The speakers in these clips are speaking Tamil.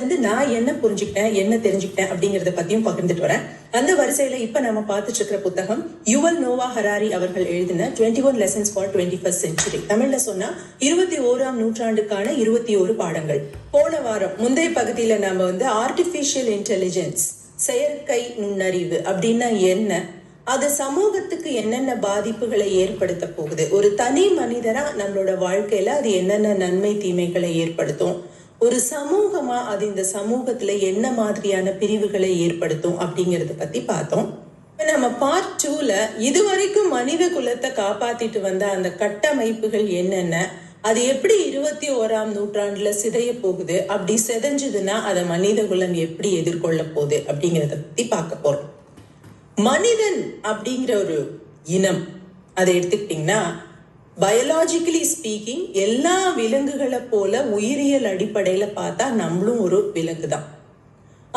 இருந்து நான் என்ன புரிஞ்சுக்கிட்டேன் என்ன தெரிஞ்சுக்கிட்டேன் அப்படிங்கறத பத்தியும் பகிர்ந்துட்டு வரேன். அந்த வரிசையில இப்ப நம்ம பார்த்துட்டு இருக்கிற புத்தகம் யுவல் நோவா ஹராரி அவர்கள் எழுதின twenty one lessons for twenty first century தமிழ்ல சொன்னா இருபத்தி ஓராம் நூற்றாண்டுக்கான இருபத்தி ஒரு பாடங்கள். போன வாரம் முந்தைய பகுதியில நாம வந்து ஆர்டிபிஷியல் இன்டெலிஜென்ஸ் செயற்கை நுண்ணறிவு அப்படின்னா என்ன? அது சமூகத்துக்கு என்னென்ன பாதிப்புகளை ஏற்படுத்த போகுது? ஒரு தனி மனிதரா நம்மளோட வாழ்க்கையில அது என்னென்ன நன்மை தீமைகளை ஏற்படுத்தும்? ஒரு சமூகமா அது இந்த சமூகத்துல என்ன மாதிரியான பிரிவுகளை ஏற்படுத்தும் அப்படிங்கறத பத்தி பார்த்தோம். நம்ம பார்ட் டூல இதுவரைக்கும் மனித குலத்தை காப்பாத்திட்டு வந்த அந்த கட்டமைப்புகள் என்னென்ன? அது எப்படி இருபத்தி ஓராம் நூற்றாண்டுல சிதைய போகுது? அப்படி சிதைஞ்சதுன்னா அதை மனித குலம் எப்படி எதிர்கொள்ள போகுது அப்படிங்கறத பத்தி பார்க்க போறோம். மனிதன் அப்படிங்கிற ஒரு இனம் அதை எடுத்துக்கிட்டிங்கன்னா பயாலாஜிக்கலி ஸ்பீக்கிங் எல்லா விலங்குகளை போல உயிரியல் அடிப்படையில் பார்த்தா நம்மளும் ஒரு விலங்கு தான்.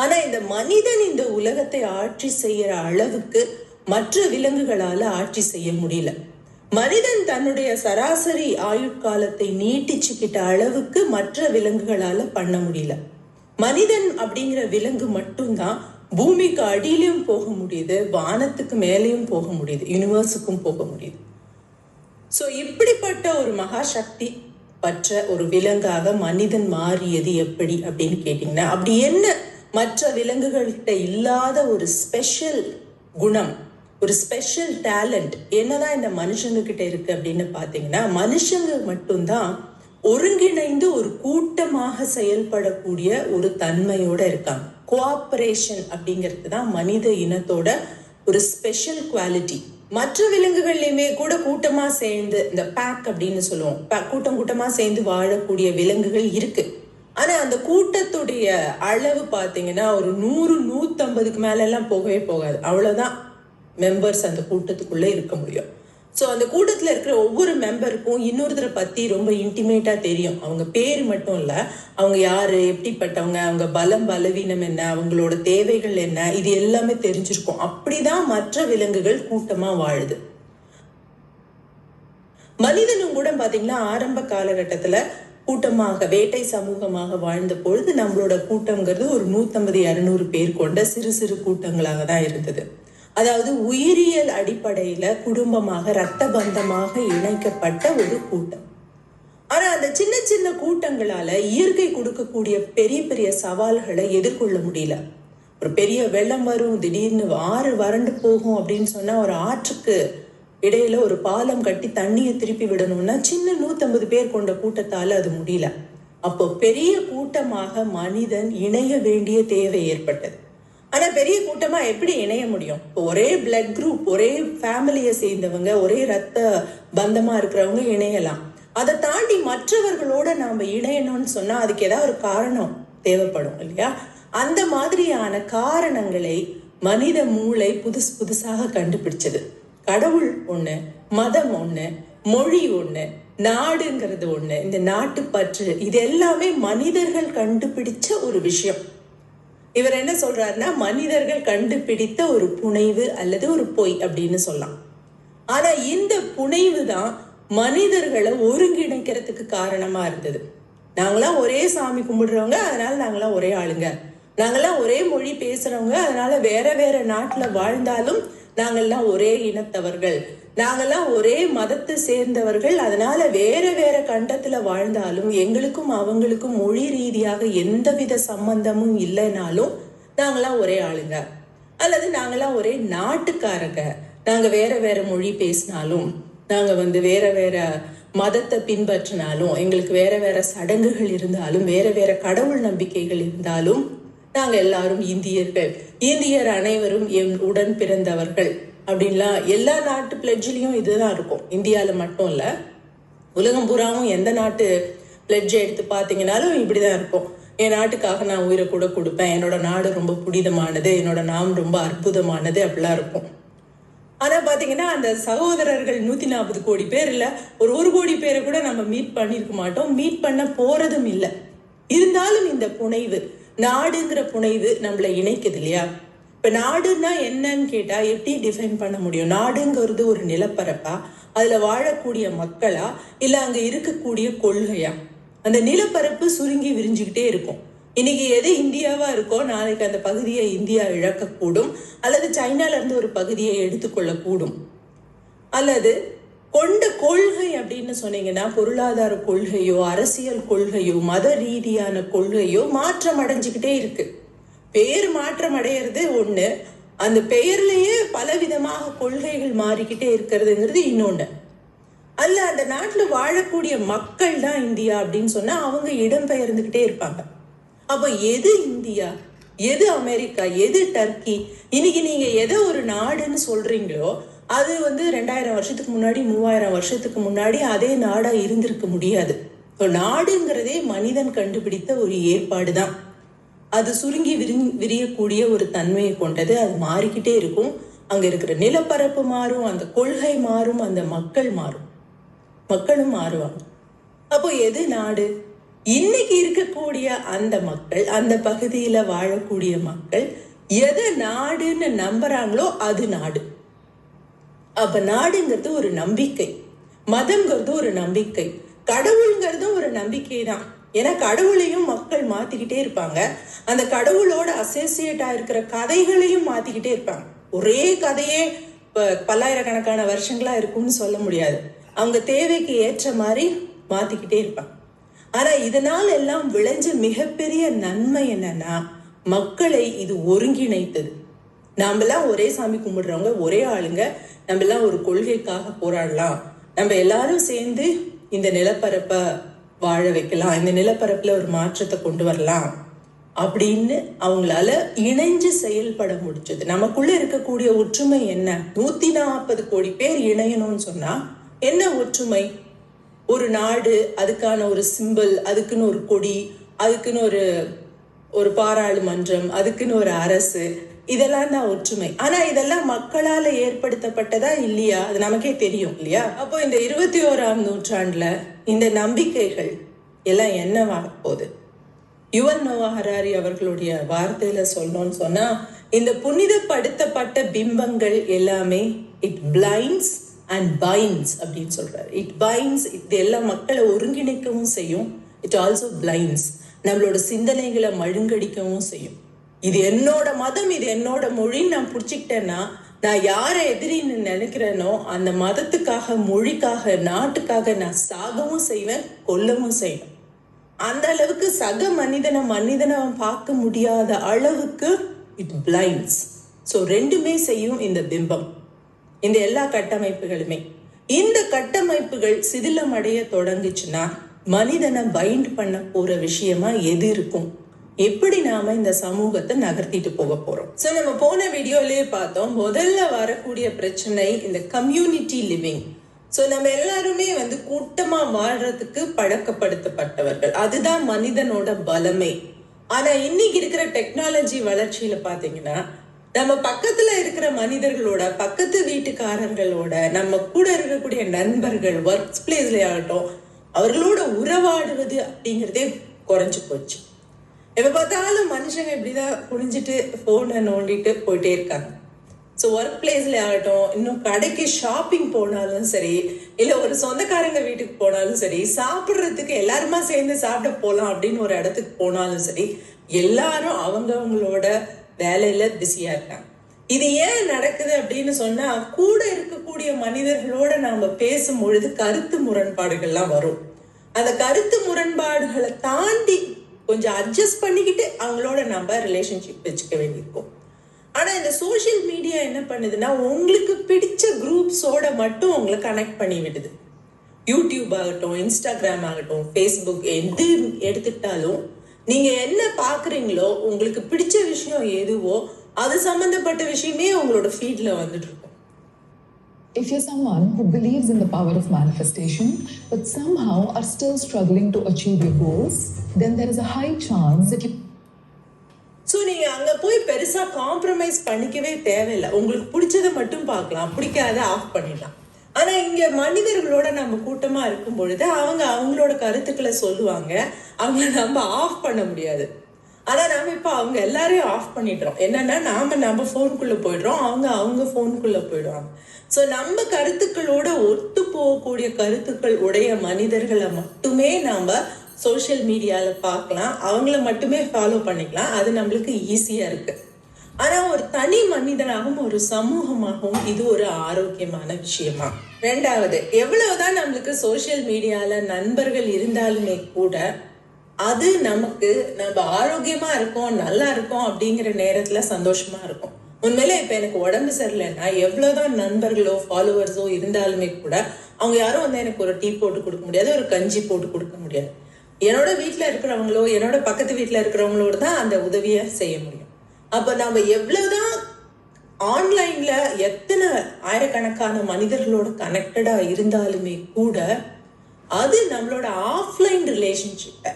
ஆனால் இந்த மனிதன் இந்த உலகத்தை ஆட்சி செய்கிற அளவுக்கு மற்ற விலங்குகளால் ஆட்சி செய்ய முடியல. மனிதன் தன்னுடைய சராசரி ஆயுட்காலத்தை நீட்டிச்சுக்கிட்ட அளவுக்கு மற்ற விலங்குகளால் பண்ண முடியல. மனிதன் அப்படிங்கிற விலங்கு மட்டும்தான் பூமிக்கு அடியிலையும் போக முடியுது வானத்துக்கு மேலேயும் போக முடியுது யூனிவர்ஸுக்கும் போக முடியுது. ஸோ இப்படிப்பட்ட ஒரு மகாசக்தி பற்ற ஒரு விலங்காக மனிதன் மாறியது எப்படி அப்படின்னு கேட்டிங்கன்னா அப்படி என்ன மற்ற விலங்குகள்கிட்ட இல்லாத ஒரு ஸ்பெஷல் குணம் ஒரு ஸ்பெஷல் டேலண்ட் என்னதான் இந்த மனுஷங்கக்கிட்ட இருக்கு அப்படின்னு பார்த்தீங்கன்னா மனுஷங்க மட்டும்தான் ஒருங்கிணைந்து ஒரு கூட்டமாக செயல்படக்கூடிய ஒரு தன்மையோட இருக்காங்க. கோஆப்ரேஷன் அப்படிங்கிறது தான் மனித இனத்தோட ஒரு ஸ்பெஷல் குவாலிட்டி மற்ற விலங்குகள்லையுமே கூட கூட்டமா சேர்ந்து இந்த பேக் அப்படின்னு சொல்லுவோம். கூட்டம் கூட்டமா சேர்ந்து வாழக்கூடிய விலங்குகள் இருக்கு. ஆனா அந்த கூட்டத்துடைய அளவு பாத்தீங்கன்னா ஒரு நூறு நூத்தம்பதுக்கு மேல எல்லாம் போகவே போகாது. அவ்வளவுதான் மெம்பர்ஸ் அந்த கூட்டத்துக்குள்ள இருக்க முடியும். ஸோ அந்த கூட்டத்தில் இருக்கிற ஒவ்வொரு மெம்பருக்கும் இன்னொருத்தரை பற்றி ரொம்ப இன்டிமேட்டாக தெரியும். அவங்க பேர் மட்டும் இல்லை அவங்க யார் எப்படிப்பட்டவங்க அவங்க பலம் பலவீனம் என்ன அவங்களோட தேவைகள் என்ன இது எல்லாமே தெரிஞ்சிருக்கும். அப்படிதான் மற்ற விலங்குகள் கூட்டமாக வாழுது. மனிதனும் கூட பார்த்தீங்கன்னா ஆரம்ப காலகட்டத்தில் கூட்டமாக வேட்டை சமூகமாக வாழ்ந்த பொழுது நம்மளோட கூட்டம்ங்கிறது ஒரு நூற்றம்பது இரநூறு பேர் கொண்ட சிறு சிறு கூட்டங்களாக தான் இருந்தது. அதாவது உயிரியல் அடிப்படையில குடும்பமாக இரத்த பந்தமாக இணைக்கப்பட்ட ஒரு கூட்டம். ஆனா அந்த சின்ன சின்ன கூட்டங்களால இயற்கை கொடுக்கக்கூடிய பெரிய பெரிய சவால்களை எதிர்கொள்ள முடியல. ஒரு பெரிய வெள்ளம் வரும் திடீர்னு ஆறு வறண்டு போகும் அப்படின்னு சொன்னா ஒரு ஆற்றுக்கு இடையில ஒரு பாலம் கட்டி தண்ணியை திருப்பி விடணும்னா சின்ன நூத்தம்பது பேர் கொண்ட கூட்டத்தால அது முடியல. அப்போ பெரிய கூட்டமாக மனிதன் இணைய வேண்டிய தேவை ஏற்பட்டது. ஆனா பெரிய கூட்டமா எப்படி இணைய முடியும்? ஒரே பிளட் குரூப் ஒரே ஃபேமிலியை சேர்ந்தவங்க ஒரே ரத்த பந்தமா இருக்கிறவங்க இணையலாம். அதை தாண்டி மற்றவர்களோட நாம இணையணும்னு சொன்னா அதுக்கு ஏதாவது ஒரு காரணம் தேவைப்படும் இல்லையா? அந்த மாதிரியான காரணங்களை மனித மூளை புதுசு புதுசாக கண்டுபிடிச்சது. கடவுள் ஒண்ணு மதம் ஒண்ணு மொழி ஒண்ணு நாடுங்கிறது ஒண்ணு இந்த நாட்டுப்பற்று இது எல்லாமே மனிதர்கள் கண்டுபிடிச்ச ஒரு விஷயம். இவர் என்ன சொல்றாருன்னா மனிதர்கள் கண்டுபிடித்த ஒரு புனைவு அல்லது ஒரு பொய் அப்படின்னு சொல்லலாம். ஆனா இந்த புனைவு தான் மனிதர்களை ஒருங்கிணைக்கிறதுக்கு காரணமா இருந்தது. நாங்களாம் ஒரே சாமி கும்பிடுறவங்க அதனால நாங்களாம் ஒரே ஆளுங்க. நாங்களாம் ஒரே மொழி பேசுறவங்க அதனால வேற வேற நாட்டுல வாழ்ந்தாலும் நாங்கள்லாம் ஒரே இனத்தவர்கள். நாங்கெல்லாம் ஒரே மதத்தை சேர்ந்தவர்கள். அதனால வேற வேற கண்டத்துல வாழ்ந்தாலும் எங்களுக்கும் அவங்களுக்கும் மொழி ரீதியாக எந்தவித சம்பந்தமும் இல்லைனாலும் நாங்களாம் ஒரே ஆளுங்க. அல்லது நாங்களாம் ஒரே நாட்டுக்காரங்க. நாங்க வேற வேற மொழி பேசினாலும் நாங்க வந்து வேற வேற மதத்தை பின்பற்றினாலும் எங்களுக்கு வேற வேற சடங்குகள் இருந்தாலும் வேற வேற கடவுள் நம்பிக்கைகள் இருந்தாலும் நாங்கள் எல்லாரும் இந்தியர்கள். இந்தியர் அனைவரும் எம் உடன் பிறந்தவர்கள். அப்படின்லாம் எல்லா நாட்டு பிளட்ஜ்லயும் இதுதான் இருக்கும். இந்தியாவில் மட்டும் இல்லை. உலகம் பூராவும் எந்த நாட்டு பிளட்ஜை எடுத்து பார்த்தீங்கனாலும் இப்படிதான் இருக்கும். என் நாட்டுக்காக நான் உயிரை கூட கொடுப்பேன். என்னோட நாடு ரொம்ப புனிதமானது. என்னோட நாம் ரொம்ப அற்புதமானது அப்படிலாம் இருக்கும். ஆனால் பார்த்தீங்கன்னா அந்த சகோதரர்கள் நூற்றி நாற்பது கோடி பேர் இல்லை. ஒரு ஒரு கோடி பேரை கூட நம்ம மீட் பண்ணியிருக்க மாட்டோம். மீட் பண்ண போகிறதும் இல்லை. இருந்தாலும் இந்த புனைவு நாடுங்கிற புனைவு நம்மளை இணைக்குது இல்லையா? இப்போ நாடுன்னா என்னன்னு கேட்டால் எப்படி டிஃபைன் பண்ண முடியும்? நாடுங்கிறது ஒரு நிலப்பரப்பா? அதில் வாழக்கூடிய மக்களா? இல்லை அங்கே இருக்கக்கூடிய கொள்கையா? அந்த நிலப்பரப்பு சுருங்கி விரிஞ்சுக்கிட்டே இருக்கும். இன்னைக்கு எது இந்தியாவா இருக்கோ நாளைக்கு அந்த பகுதியை இந்தியா இழக்கக்கூடும். அல்லது சைனால இருந்து ஒரு பகுதியை எடுத்துக்கொள்ளக்கூடும். அல்லது கொண்ட கொள்கை அப்படின்னு சொன்னீங்கன்னா பொருளாதார கொள்கையோ அரசியல் கொள்கையோ மத ரீதியான கொள்கையோ மாற்றம் அடைஞ்சுக்கிட்டே இருக்குது பெயர் மாற்றம் அடையிறது ஒண்ணு. அந்த பெயர்லயே பலவிதமாக கொள்கைகள் மாறிக்கிட்டே இருக்கிறதுங்கிறது இன்னொன்று அல்ல அந்த நாட்டில் வாழக்கூடிய மக்கள் தான் இந்தியா அப்படின்னு சொன்னா அவங்க இடம் பெயர்ந்துக்கிட்டே இருப்பாங்க. அப்போ எது இந்தியா? எது அமெரிக்கா? எது டர்க்கி? இன்னைக்கு நீங்க எதை ஒரு நாடுன்னு சொல்றீங்களோ அது வந்து ரெண்டாயிரம் வருஷத்துக்கு முன்னாடி மூவாயிரம் வருஷத்துக்கு முன்னாடி அதே நாடா இருந்திருக்க முடியாது. இப்போ நாடுங்கிறதே மனிதன் கண்டுபிடித்த ஒரு ஏற்பாடு தான் அது சுருங்கி விரி விரியக்கூடிய ஒரு தன்மையை கொண்டது. அது மாறிக்கிட்டே இருக்கும். அங்கே இருக்கிற நிலப்பரப்பு மாறும் அந்த கொள்கை மாறும் அந்த மக்கள் மாறும். மக்களும் மாறுவாங்க. அப்போ எது நாடு? இன்னைக்கு இருக்கக்கூடிய அந்த மக்கள் அந்த பகுதியில் வாழக்கூடிய மக்கள் எதை நாடுன்னு நம்புறாங்களோ அது நாடு. அப்ப நாடுங்கிறது ஒரு நம்பிக்கை. மதம்ங்கிறது ஒரு நம்பிக்கை. கடவுள்ங்கிறதும் ஒரு நம்பிக்கை தான் ஏன்னா கடவுளையும் மக்கள் மாத்திக்கிட்டே இருப்பாங்க. அந்த கடவுளோட அசோசியேட்டாக இருக்கிற கதைகளையும் மாத்திக்கிட்டே இருப்பாங்க. ஒரே கதையே ப- பல்லாயிரக்கணக்கான வருஷங்களா இருக்கும்னு சொல்ல முடியாது. அவங்க தேவைக்கு ஏற்ற மாதிரி மாத்திக்கிட்டே இருப்பாங்க. ஆனா இதனால் எல்லாம் விளைஞ்ச மிகப்பெரிய நன்மை என்னன்னா மக்களை இது ஒருங்கிணைத்தது. நாமெல்லாம் ஒரே சாமி கும்பிடுறவங்க ஒரே ஆளுங்க. நம்ம எல்லாம் ஒரு கொள்கைக்காக போராடலாம். நம்ம எல்லாரும் சேர்ந்து இந்த நிலப்பரப்பை வாழ வைக்கலாம் இந்த நிலப்பரப்பில் ஒரு மாற்றத்தை கொண்டு வரலாம் அப்படின்னு அவங்களால இணைஞ்சு செயல்பட முடிஞ்சது. நமக்குள்ள இருக்கக்கூடிய ஒற்றுமை என்ன? நூத்தி நாற்பது கோடி பேர் இணையணும்னு சொன்னா என்ன ஒற்றுமை? ஒரு நாடு அதுக்கான ஒரு சிம்பிள் அதுக்குன்னு ஒரு கொடி அதுக்குன்னு ஒரு ஒரு பாராளுமன்றம் அதுக்குன்னு ஒரு அரசு இதெல்லாம் தான் ஒற்றுமை. ஆனா இதெல்லாம் மக்களால ஏற்படுத்தப்பட்டதா இல்லையா? அது நமக்கே தெரியும் இல்லையா? அப்போ இந்த இருபத்தி ஓராம் நூற்றாண்டுல இந்த நம்பிக்கைகள் எல்லாம் என்னவாக போகுது? யுவன் நோவா ஹராரி அவர்களுடைய வார்த்தையில சொல்லணும்னு சொன்னா இந்த புனிதப்படுத்தப்பட்ட பிம்பங்கள் எல்லாமே இட் பிளைண்ட்ஸ் அண்ட் பைன்ஸ் அப்படின்னு சொல்றாரு. இட் பைன்ஸ் இது எல்லாம் மக்களை ஒருங்கிணைக்கவும் செய்யும். இட் ஆல்சோ பிளைண்ட்ஸ் நம்மளோட சிந்தனைகளை மழுங்கடிக்கவும் செய்யும். இது என்னோட மதம் இது என்னோட மொழின்னு நான் பிடிச்சிக்கிட்டேன்னா நான் யாரை எதிரின்னு நினைக்கிறேனோ அந்த மதத்துக்காக மொழிக்காக நாட்டுக்காக நான் சாகவும் செய்வேன் கொல்லவும் செய்வேன். அந்த அளவுக்கு சக மனிதனை மனிதனை பார்க்க முடியாத அளவுக்கு இட் பிளைண்ட்ஸ் ஸோ ரெண்டுமே செய்யும் இந்த பிம்பம். இந்த எல்லா கட்டமைப்புகளுமே. இந்த கட்டமைப்புகள் சிதிலமடைய தொடங்குச்சுன்னா மனிதனை பைண்ட் பண்ண போற விஷயமா எது இருக்கும்? எப்படி நாம இந்த சமூகத்தை நகர்த்திட்டு போக போறோம்? சோ நம்ம போன வீடியோலயே பார்த்தோம் முதல்ல வரக்கூடிய பிரச்சனை இந்த கம்யூனிட்டி லிவிங் ஸோ நம்ம எல்லாருமே வந்து கூட்டமா வாழ்றதுக்கு பழக்கப்படுத்தப்பட்டவர்கள். அதுதான் மனிதனோட பலமே ஆனா இன்னைக்கு இருக்கிற டெக்னாலஜி வளர்ச்சியில பாத்தீங்கன்னா நம்ம பக்கத்துல இருக்கிற மனிதர்களோட பக்கத்து வீட்டுக்காரர்களோட நம்ம கூட இருக்கக்கூடிய நண்பர்கள் ஒர்க் பிளேஸ்ல ஆகட்டும் அவர்களோட உறவாடுவது அப்படிங்கிறதே குறைஞ்சு போச்சு. எப்ப பார்த்தாலும் மனுஷங்க இப்படிதான் குடிஞ்சிட்டு போனை நோண்டிட்டு போயிட்டே இருக்காங்க. ஸோ ஒர்க் பிளேஸ்ல ஆகட்டும் இன்னும் கடைக்கு ஷாப்பிங் போனாலும் சரி இல்லை ஒரு சொந்தக்காரங்க வீட்டுக்கு போனாலும் சரி சாப்பிட்றதுக்கு எல்லாருமா சேர்ந்து சாப்பிட போகலாம் அப்படின்னு ஒரு இடத்துக்கு போனாலும் சரி எல்லாரும் அவங்கவங்களோட வேலையில பிஸியா இருக்காங்க. இது ஏன் நடக்குது அப்படின்னு சொன்னா கூட இருக்கக்கூடிய மனிதர்களோட நாம பேசும் பொழுது கருத்து முரண்பாடுகள்லாம் வரும். அந்த கருத்து முரண்பாடுகளை தாண்டி கொஞ்சம் அட்ஜஸ்ட் பண்ணிக்கிட்டு அவங்களோட நம்ம ரிலேஷன்ஷிப் வச்சுக்க வேண்டியிருக்கும். ஆனால் இந்த சோஷியல் மீடியா என்ன பண்ணுதுன்னா உங்களுக்கு பிடிச்ச குரூப்ஸோட மட்டும் உங்களை கனெக்ட் பண்ணி விடுது. யூடியூப் ஆகட்டும் இன்ஸ்டாகிராம் ஆகட்டும் ஃபேஸ்புக் எது எடுத்துக்கிட்டாலும் நீங்கள் என்ன பார்க்குறீங்களோ உங்களுக்கு பிடிச்ச விஷயம் எதுவோ அது சம்மந்தப்பட்ட விஷயமே உங்களோட ஃபீல்டில் வந்துட்டு இருக்கும். If you're someone who believes in the power of manifestation, but somehow are still struggling to achieve your goals, then there is a high chance that you so நீங்கள் அங்கே போய் பெருசாக காம்ப்ரமைஸ் பண்ணிக்கவே தேவையில்லை. உங்களுக்கு பிடிச்சதை மட்டும் பார்க்கலாம். பிடிக்காத ஆஃப் பண்ணிடலாம். ஆனால் இங்கே மனிதர்களோட நம்ம கூட்டமாக இருக்கும் பொழுது அவங்க அவங்களோட கருத்துக்களை சொல்லுவாங்க. அவங்கள நம்ம ஆஃப் பண்ண முடியாது. ஆனால் நாம் இப்போ அவங்க எல்லாரையும் ஆஃப் பண்ணிடுறோம். என்னன்னா நாம நம்ம ஃபோனுக்குள்ளே போயிடுறோம். அவங்க அவங்க ஃபோனுக்குள்ளே போயிடுவாங்க. ஸோ நம்ம கருத்துக்களோட ஒத்து போகக்கூடிய கருத்துக்கள் உடைய மனிதர்களை மட்டுமே நாம் சோஷியல் மீடியாவில் பார்க்கலாம். அவங்கள மட்டுமே ஃபாலோ பண்ணிக்கலாம். அது நம்மளுக்கு ஈஸியாக இருக்குது ஆனால் ஒரு தனி மனிதனாகவும் ஒரு சமூகமாகவும் இது ஒரு ஆரோக்கியமான விஷயமா? ரெண்டாவது எவ்வளவுதான் நம்மளுக்கு சோஷியல் மீடியாவில் நண்பர்கள் இருந்தாலுமே கூட அது நமக்கு நம்ம ஆரோக்கியமா இருக்கோம் நல்லா இருக்கோம் அப்படிங்கிற நேரத்துல சந்தோஷமா இருக்கும். உண்மையிலே இப்ப எனக்கு உடம்பு சரியில்லைன்னா எவ்வளவுதான் நண்பர்களோ ஃபாலோவர்ஸோ இருந்தாலுமே கூட அவங்க யாரும் வந்து எனக்கு ஒரு டீ போட்டு கொடுக்க முடியாது ஒரு கஞ்சி போட்டு கொடுக்க முடியாது. என்னோட வீட்டில் இருக்கிறவங்களோ என்னோட பக்கத்து வீட்டில் இருக்கிறவங்களோட தான் அந்த உதவியை செய்ய முடியும். அப்ப நம்ம எவ்வளவுதான் ஆன்லைன்ல எத்தனை ஆயிரக்கணக்கான மனிதர்களோட கனெக்டடா இருந்தாலுமே கூட அது நம்மளோட ஆஃப்லைன் ரிலேஷன்ஷிப்பை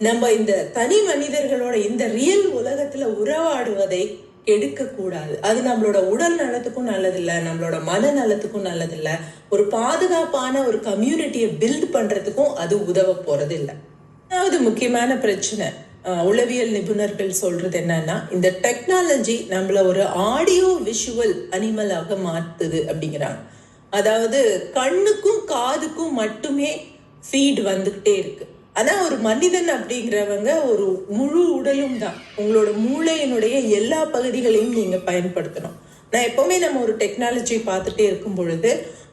நம்ம இந்த தனி மனிதர்களோட இந்த ரியல் உலகத்துல உறவாடுவதை எடுக்க கூடாது அது நம்மளோட உடல் நலத்துக்கும் நல்லதில்ல நம்மளோட மன நலத்துக்கும் நல்லதில்ல. ஒரு பாதுகாப்பான ஒரு கம்யூனிட்டியை பில்ட் பண்றதுக்கும் அது உதவ போறது இல்லை அதாவது முக்கியமான பிரச்சனை உளவியல் நிபுணர்கள் சொல்றது என்னன்னா இந்த டெக்னாலஜி நம்மள ஒரு ஆடியோ விஷுவல் அனிமலாக மாத்துது அப்படிங்கிறாங்க. அதாவது கண்ணுக்கும் காதுக்கும் மட்டுமே ஃபீட் வந்துகிட்டே இருக்கு. ஆனால் ஒரு மனிதன் அப்படிங்கிறவங்க ஒரு முழு உடலும் தான். உங்களோட மூளையினுடைய எல்லா பகுதிகளையும் நீங்கள் பயன்படுத்தணும். நான் எப்போவுமே நம்ம ஒரு டெக்னாலஜி பார்த்துட்டே இருக்கும் பொழுது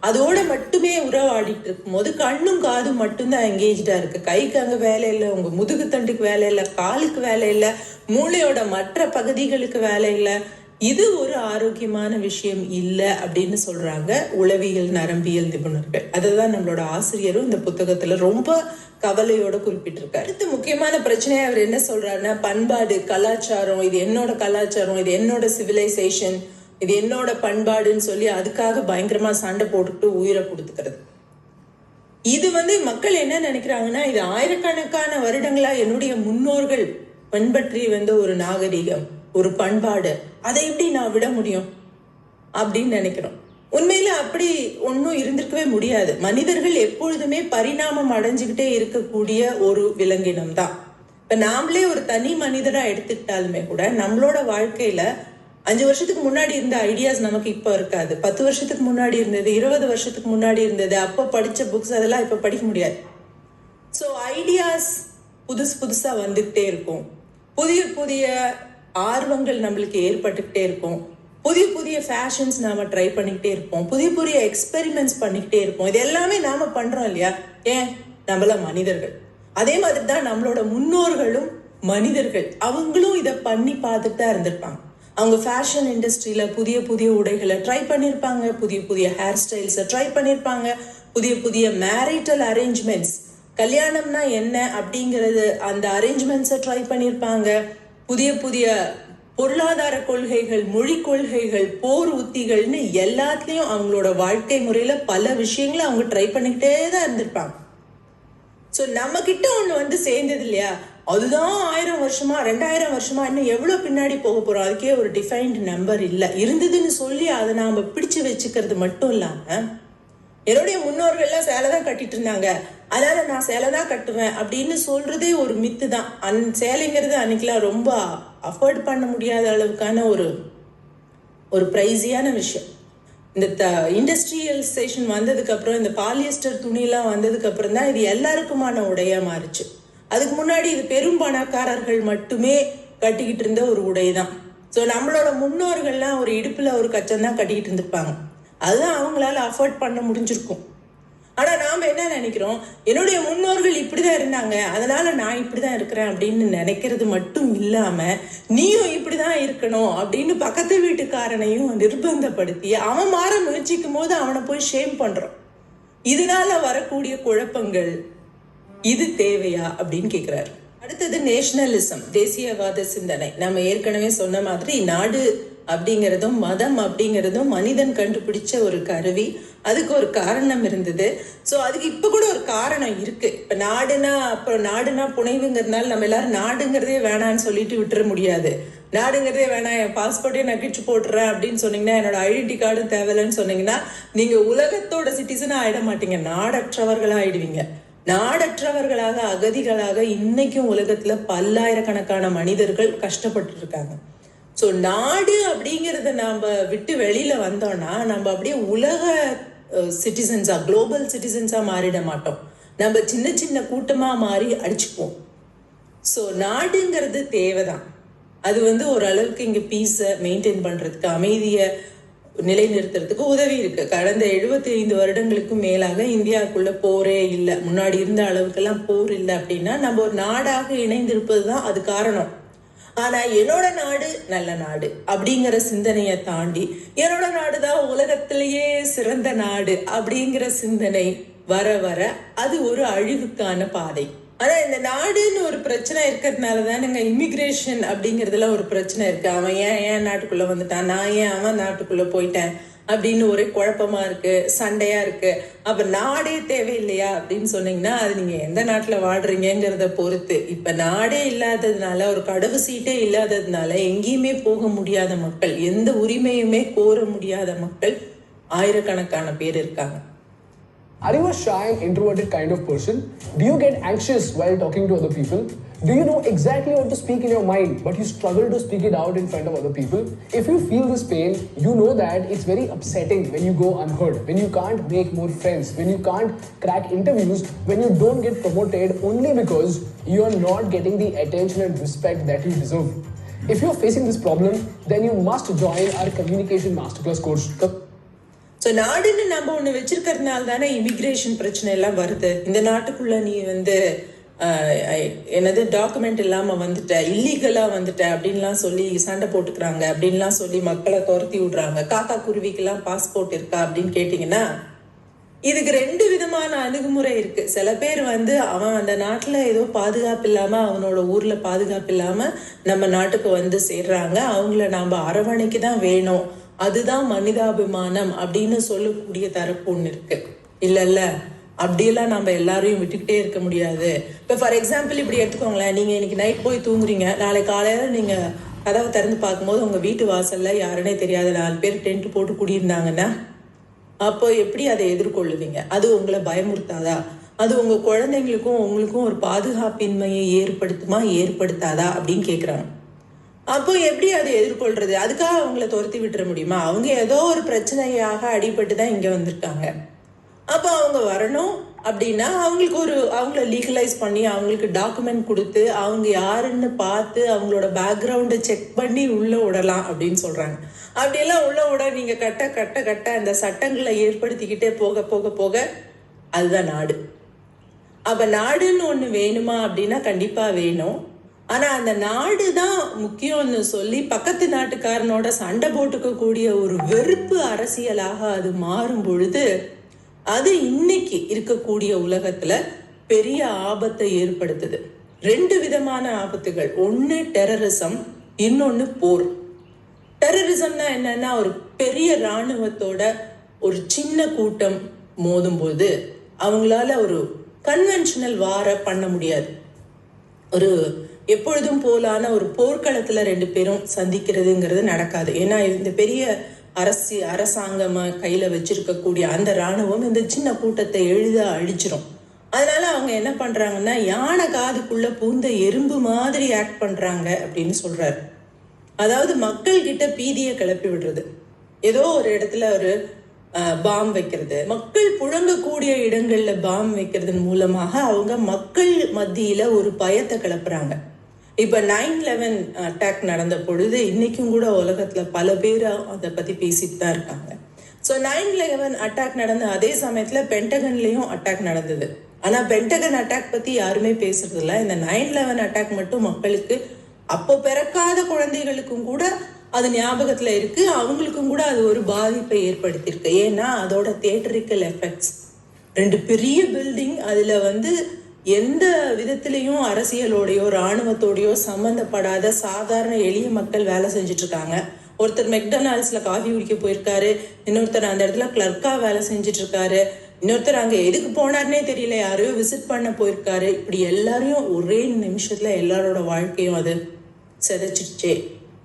அதோட மட்டுமே உறவாடிட்டு இருக்கும்போது கண்ணும் காதும் மட்டும்தான் எங்கேஜ்டா இருக்கு. கைக்கு அங்கே வேலை இல்லை உங்க முதுகு தண்டுக்கு வேலை இல்லை காலுக்கு வேலை இல்லை மூளையோட மற்ற பகுதிகளுக்கு வேலை இல்லை இது ஒரு ஆரோக்கியமான விஷயம் இல்லை அப்படின்னு சொல்றாங்க உளவியல் நரம்பியல் நிபுணர்கள். அதுதான் நம்மளோட ஆசிரியரும் இந்த புத்தகத்துல ரொம்ப கவலையோட குறிப்பிட்டிருக்காரு. அடுத்து முக்கியமான பிரச்சனையை அவர் என்ன சொல்றாருன்னா பண்பாடு கலாச்சாரம் இது என்னோட கலாச்சாரம் இது என்னோட சிவிலைசேஷன் இது என்னோட பண்பாடுன்னு சொல்லி அதுக்காக பயங்கரமா சண்டை போட்டுட்டு உயிரை கொடுத்துக்கிறது. இது வந்து மக்கள் என்ன நினைக்கிறாங்கன்னா இது ஆயிரக்கணக்கான வருடங்களா என்னுடைய முன்னோர்கள் பின்பற்றி வந்த ஒரு நாகரிகம். ஒரு பண்பாடு. அதை எப்படி நான் விட முடியும்? அப்படின்னு நினைக்கிறோம். உண்மையில அப்படி ஒன்றும் இருந்திருக்கவே முடியாது. மனிதர்கள் எப்பொழுதுமே பரிணாமம் அடைஞ்சுக்கிட்டே இருக்கக்கூடிய ஒரு விலங்கினம் தான். இப்ப நாமளே ஒரு தனி மனிதராக எடுத்துக்கிட்டாலுமே கூட நம்மளோட வாழ்க்கையில அஞ்சு வருஷத்துக்கு முன்னாடி இருந்த ஐடியாஸ் நமக்கு இப்போ இருக்காது. பத்து வருஷத்துக்கு முன்னாடி இருந்தது இருபது வருஷத்துக்கு முன்னாடி இருந்தது அப்போ படிச்ச புக்ஸ் அதெல்லாம் இப்போ படிக்க முடியாது. ஸோ ஐடியாஸ் புதுசு புதுசாக வந்துக்கிட்டே இருக்கும். புதிய புதிய ஆர்வங்கள் நம்மளுக்கு ஏற்பட்டுக்கிட்டே இருக்கும். புதிய புதிய ஃபேஷன்ஸ் நாம ட்ரை பண்ணிக்கிட்டே இருப்போம். புதிய புதிய எக்ஸ்பெரிமெண்ட்ஸ் பண்ணிக்கிட்டே இருப்போம். இது எல்லாமே நாம பண்றோம் இல்லையா? ஏன்? நம்மள மனிதர்கள். அதே மாதிரி தான் நம்மளோட முன்னோர்களும் மனிதர்கள். அவங்களும் இதை பண்ணி பார்த்துட்டு தான் இருந்திருப்பாங்க. அவங்க ஃபேஷன் இண்டஸ்ட்ரியில புதிய புதிய உடைகளை ட்ரை பண்ணியிருப்பாங்க. புதிய புதிய ஹேர் ஸ்டைல்ஸை ட்ரை பண்ணியிருப்பாங்க. புதிய புதிய மேரிட்டல் அரேஞ்ச்மெண்ட்ஸ் கல்யாணம்னா என்ன அப்படிங்கிறது அந்த அரேஞ்ச்மெண்ட்ஸை ட்ரை பண்ணியிருப்பாங்க. புதிய புதிய பொருளாதார கொள்கைகள் மொழி கொள்கைகள் போர் உத்திகள்னு எல்லாத்துலேயும் அவங்களோட வாழ்க்கை முறையில் பல விஷயங்களை அவங்க ட்ரை பண்ணிக்கிட்டே தான் இருந்திருப்பாங்க. ஸோ நம்ம கிட்ட ஒன்று வந்து சேர்ந்தது இல்லையா? அதுதான் ஆயிரம் வருஷமா ரெண்டாயிரம் வருஷமா இன்னும் எவ்வளோ பின்னாடி போக போகிறோம் அதுக்கே ஒரு டிஃபைன்டு நம்பர் இல்லை. இருந்ததுன்னு சொல்லி அதை நாம் பிடிச்சு வச்சுக்கிறது மட்டும் இல்லாமல் என்னுடைய முன்னோர்கள்லாம் சேலை தான் கட்டிட்டு இருந்தாங்க. அதனால நான் சேலை தான் கட்டுவேன் அப்படின்னு சொல்றதே ஒரு மித்து தான். அந் சேலைங்கிறது அன்னைக்கெல்லாம் ரொம்ப அஃபோர்ட் பண்ண முடியாத அளவுக்கான ஒரு ஒரு ப்ரைஸியான விஷயம். இந்த த இண்டஸ்ட்ரியலைசேஷன் வந்ததுக்கப்புறம் இந்த பாலியஸ்டர் துணிலாம் வந்ததுக்கப்புறம் தான் இது எல்லாருக்குமான உடையாக மாறுச்சு. அதுக்கு முன்னாடி இது பெரும் பணக்காரர்கள் மட்டுமே கட்டிக்கிட்டு இருந்த ஒரு உடை தான். ஸோ நம்மளோட முன்னோர்கள்லாம் ஒரு இடுப்பில் ஒரு கச்சம் தான் கட்டிக்கிட்டு இருந்திருப்பாங்க. அதுதான் அவங்களால அஃபோர்ட் பண்ண முடிஞ்சிருக்கும். ஆனால் நாம் என்ன நினைக்கிறோம்? என்னுடைய முன்னோர்கள் இப்படி தான் இருந்தாங்க. அதனால நான் இப்படி தான் இருக்கிறேன் அப்படின்னு நினைக்கிறது மட்டும் இல்லாமல் நீயும் இப்படி தான் இருக்கணும் அப்படின்னு பக்கத்து வீட்டுக்காரனையும் நிர்பந்தப்படுத்தி அவன் மாற முயற்சிக்கும் போது அவனை போய் ஷேம் பண்ணுறோம் இதனால வரக்கூடிய குழப்பங்கள் இது தேவையா அப்படின்னு கேட்குறாரு அடுத்தது நேஷனலிசம் தேசியவாத சிந்தனை. நம்ம ஏற்கனவே சொன்ன மாதிரி நாடு அப்படிங்கிறதும் மதம் அப்படிங்கிறதும் மனிதன் கண்டுபிடிச்ச ஒரு கருவி. அதுக்கு ஒரு காரணம் இருந்தது. ஸோ அதுக்கு இப்போ கூட ஒரு காரணம் இருக்கு. இப்போ நாடுனா அப்புறம் நாடுனா புனைவுங்கிறதுனால நம்ம எல்லாரும் நாடுங்கிறதே வேணான்னு சொல்லிட்டு விட்டுற முடியாது. நாடுங்கிறதே வேணாம் என் பாஸ்போர்ட்டே நக்கிச்சு போட்டுறேன் அப்படின்னு சொன்னீங்கன்னா என்னோட ஐடென்டி கார்டும் தேவையில்லைன்னு சொன்னீங்கன்னா நீங்க உலகத்தோட சிட்டிசனாக ஆயிட மாட்டீங்க. நாடற்றவர்களாக ஆயிடுவீங்க நாடற்றவர்களாக அகதிகளாக இன்னைக்கும் உலகத்துல பல்லாயிரக்கணக்கான மனிதர்கள் கஷ்டப்பட்டு இருக்காங்க ஸோ நாடு அப்படிங்கிறத நாம் விட்டு வெளியில் வந்தோம்னா நம்ம அப்படியே உலக சிட்டிசன்ஸாக குளோபல் சிட்டிசன்ஸாக மாறிட மாட்டோம். நம்ம சின்ன சின்ன கூட்டமாக மாறி அடிச்சுப்போம் ஸோ நாடுங்கிறது தேவைதான். அது வந்து ஓரளவுக்கு இங்கே பீஸை மெயின்டைன் பண்ணுறதுக்கு அமைதியை நிலைநிறுத்துறதுக்கு உதவி இருக்கு. கடந்த 75 ஐந்து வருடங்களுக்கும் மேலாக இந்தியாவுக்குள்ள போரே இல்லை. முன்னாடி இருந்த அளவுக்கெல்லாம் போர் இல்லை அப்படின்னா நம்ம ஒரு நாடாக இணைந்திருப்பது தான் அது காரணம். ஆனா என்னோட நாடு நல்ல நாடு அப்படிங்கிற சிந்தனையை தாண்டி என்னோட நாடு தான் உலகத்திலேயே சிறந்த நாடு அப்படிங்கிற சிந்தனை வர வர அது ஒரு அழிவுக்கான பாதை. ஆனா இந்த நாடுன்னு ஒரு பிரச்சனை இருக்கிறதுனால தானுங்க இமிக்ரேஷன் அப்படிங்கிறதுல ஒரு பிரச்சனை இருக்கு. அவன் ஏன் ஏன் நாட்டுக்குள்ள வந்துட்டான்? நான் ஏன் அவன் நாட்டுக்குள்ள போயிட்டேன்? அப்படின்னு ஒரே குழப்பமா இருக்கு சண்டையா இருக்கு அப்ப நாடே தேவையில்லையா அப்படின்னு சொன்னீங்கன்னா அது நீங்க எந்த நாட்டுல வாடுறீங்கிறத பொறுத்து இப்ப நாடே இல்லாததுனால ஒரு கடவு சீட்டே இல்லாததுனால எங்கேயுமே போக முடியாத மக்கள் எந்த உரிமையுமே கோர முடியாத மக்கள் ஆயிரக்கணக்கான பேர் இருக்காங்க Are you a shy and introverted kind of person? Do you get anxious while talking to other people? Do you know exactly what to speak in your mind, but you struggle to speak it out in front of other people? If you feel this pain, you know that it's very upsetting when you go unheard, when you can't make more friends, when you can't crack interviews, when you don't get promoted only because you are not getting the attention and respect that you deserve. If you're facing this problem, then you must join our communication masterclass course. The so நாடுன்னு நம்ம ஒன்று வச்சிருக்கிறதுனால தானே இமிக்ரேஷன் பிரச்சனை எல்லாம் வருது இந்த நாட்டுக்குள்ள நீ வந்து எனது என்னது டாக்குமெண்ட் இல்லாமல் வந்துட்டேன் இல்லீகலாக வந்துட்டேன் அப்படின்லாம் சொல்லி சண்டை போட்டுக்கிறாங்க அப்படின்லாம் சொல்லி மக்களை துரத்தி விடுறாங்க. காக்கா குருவிக்கெல்லாம் பாஸ்போர்ட் இருக்கா அப்படின்னு கேட்டிங்கன்னா இதுக்கு ரெண்டு விதமான அணுகுமுறை இருக்குது சில பேர் வந்து அவன் அந்த நாட்டில் ஏதோ பாதுகாப்பு இல்லாமல் அவனோட ஊரில் பாதுகாப்பு இல்லாமல் நம்ம நாட்டுக்கு வந்து சேர்றாங்க. அவங்கள நாம் அரவணைக்கு தான் வேணும். அதுதான் மனிதாபிமானம் அப்படின்னு சொல்லக்கூடிய தரப்பு ஒன்று இருக்குது இல்லைல்ல? அப்படியெல்லாம் நம்ம எல்லாரையும் விட்டுக்கிட்டே இருக்க முடியாது. இப்போ ஃபார் எக்ஸாம்பிள் இப்படி எடுத்துக்கோங்களேன். நீங்கள் இன்னைக்கு நைட் போய் தூங்குறீங்க. நாளை காலையில் நீங்கள் கதவை திறந்து பார்க்கும்போது உங்கள் வீட்டு வாசலில் யாருன்னே தெரியாத நாலு பேர் டென்ட் போட்டு குடியிருந்தாங்கன்னா அப்போ எப்படி அதை எதிர்கொள்ளுவீங்க? அது உங்களை பயமுறுத்தாதா? அது உங்கள் குழந்தைங்களுக்கும் உங்களுக்கும் ஒரு பாதுகாப்பின்மையை ஏற்படுத்துமா? ஏற்படுத்தாதா? அப்படின்னு கேட்குறாங்க அப்போ எப்படி அதை எதிர்கொள்றது? அதுக்காக அவங்கள துரத்தி விட்டுற முடியுமா? அவங்க ஏதோ ஒரு பிரச்சனையாக அடிபட்டு தான் இங்கே வந்திருக்காங்க. அப்போ அவங்க வரணும் அப்படின்னா அவங்களுக்கு ஒரு அவங்கள லீகலைஸ் பண்ணி அவங்களுக்கு டாக்குமெண்ட் கொடுத்து அவங்க யாருன்னு பார்த்து அவங்களோட பேக்ரவுண்டை செக் பண்ணி உள்ளே விடலாம் அப்படின்னு சொல்கிறாங்க அப்படியெல்லாம் உள்ள விட நீங்கள் கட்ட கட்ட கட்ட அந்த சட்டங்களை ஏற்படுத்திக்கிட்டே போக போக போக அதுதான் நாடு. அப்போ நாடுன்னு ஒன்று வேணுமா அப்படின்னா கண்டிப்பாக வேணும். ஆனால் அந்த நாடு தான் முக்கியம்னு சொல்லி பக்கத்து நாட்டுக்காரனோட சண்டை போட்டுக்கக்கூடிய ஒரு வெறுப்பு அரசியலாக அது மாறும் பொழுது அது இன்னைக்கு இருக்கக்கூடிய உலகத்துல பெரிய ஆபத்தை ஏற்படுத்துது. ரெண்டு விதமான ஆபத்துகள். ஒன்று டெரரிசம் இன்னொன்று போர். டெரரிசம்னா என்னன்னா ஒரு பெரிய இராணுவத்தோட ஒரு சின்ன கூட்டம் மோதும்போது அவங்களால ஒரு கன்வென்ஷனல் வார பண்ண முடியாது. ஒரு எப்பொழுதும் போலான ஒரு போர்க்களத்தில் ரெண்டு பேரும் சந்திக்கிறதுங்கிறது நடக்காது. ஏன்னா இந்த பெரிய அரசு அரசாங்கம் கையில் வச்சிருக்கக்கூடிய அந்த இராணுவம் இந்த சின்ன கூட்டத்தை எளிதா அழிச்சிரும். அதனால அவங்க என்ன பண்றாங்கன்னா யானை காதுக்குள்ள பூந்த எறும்பு மாதிரி ஆக்ட் பண்றாங்க அப்படின்னு சொல்றாரு. அதாவது மக்கள் கிட்ட பீதியை கிளப்பி விடுறது. ஏதோ ஒரு இடத்துல ஒரு பாம் வைக்கிறது. மக்கள் புழங்கக்கூடிய இடங்கள்ல பாம் வைக்கிறதன் மூலமாக அவங்க மக்கள் மத்தியில ஒரு பயத்தை கிளப்புறாங்க. இப்போ நைன் லெவன் அட்டாக் நடந்த பொழுது இன்றைக்கும் கூட உலகத்தில் பல பேர் அதை பற்றி பேசிட்டு தான் இருக்காங்க. ஸோ நைன் லெவன் அட்டாக் நடந்த அதே சமயத்தில் பென்டகன்லேயும் அட்டாக் நடந்தது. ஆனால் பென்டகன் அட்டாக் பற்றி யாருமே பேசுறதில்ல இந்த நைன் லெவன் அட்டாக் மட்டும் மக்களுக்கு அப்போ பிறக்காத குழந்தைகளுக்கும் கூட அது ஞாபகத்தில் இருக்குது அவங்களுக்கும் கூட அது ஒரு பாதிப்பை ஏற்படுத்தியிருக்கு. ஏன்னா அதோட தியேட்டரிக்கல் எஃபெக்ட்ஸ் ரெண்டு பெரிய பில்டிங் அதில் வந்து எந்த விதத்திலையும் அரசியலோடையோ இராணுவத்தோடையோ சம்மந்தப்படாத சாதாரண எளிய மக்கள் வேலை செஞ்சுட்டு இருக்காங்க ஒருத்தர் மெக்டொனால்ட்ஸ்ல காஃபி குடிக்க போயிருக்காரு இன்னொருத்தர் அந்த இடத்துல கிளர்க்கா வேலை செஞ்சுட்டு இருக்காரு இன்னொருத்தர் அங்க எதுக்கு போனார்னே தெரியல யாரையோ விசிட் பண்ண போயிருக்காரு. இப்படி எல்லாரையும் ஒரே நிமிஷத்துல எல்லாரோட வாழ்க்கையும் அது சிதைச்சிடுச்சே.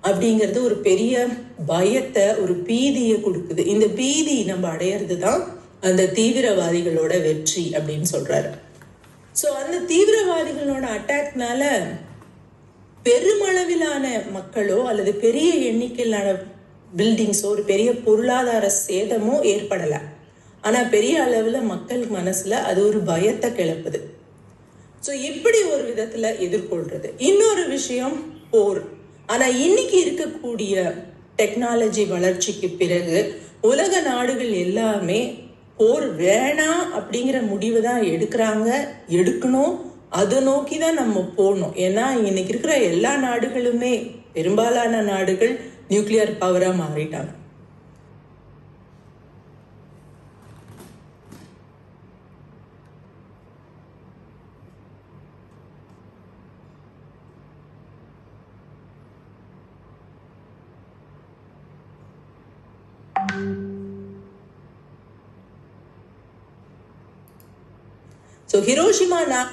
அப்படிங்கிறது ஒரு பெரிய பயத்தை ஒரு பீதியை கொடுக்குது. இந்த பீதி நம்ம அடையிறது தான் அந்த தீவிரவாதிகளோட வெற்றி அப்படின்னு சொல்றாரு. ஸோ அந்த தீவிரவாதிகளோட அட்டாக்னால பெருமளவிலான மக்களோ அல்லது பெரிய எண்ணிக்கையிலான பில்டிங்ஸோ ஒரு பெரிய பொருளாதார சேதமோ ஏற்படலை. ஆனால் பெரிய அளவில் மக்கள் மனசில் அது ஒரு பயத்தை கிளப்புது. ஸோ இப்படி ஒரு விதத்தில் எதிர்கொள்றது. இன்னொரு விஷயம் போர். ஆனால் இன்னைக்கு இருக்கக்கூடிய டெக்னாலஜி வளர்ச்சிக்கு பிறகு உலக நாடுகள் எல்லாமே போர் வேணாம் அப்படிங்கிற முடிவு தான் எடுக்கிறாங்க. எடுக்கணும். அதை நோக்கி தான் நம்ம போகணும். ஏன்னா இன்னைக்கு இருக்கிற எல்லா நாடுகளுமே பெரும்பாலான நாடுகள் நியூக்ளியர் பவராக மாறிட்டாங்க. ஸோ ஹிரோஷிமா நான்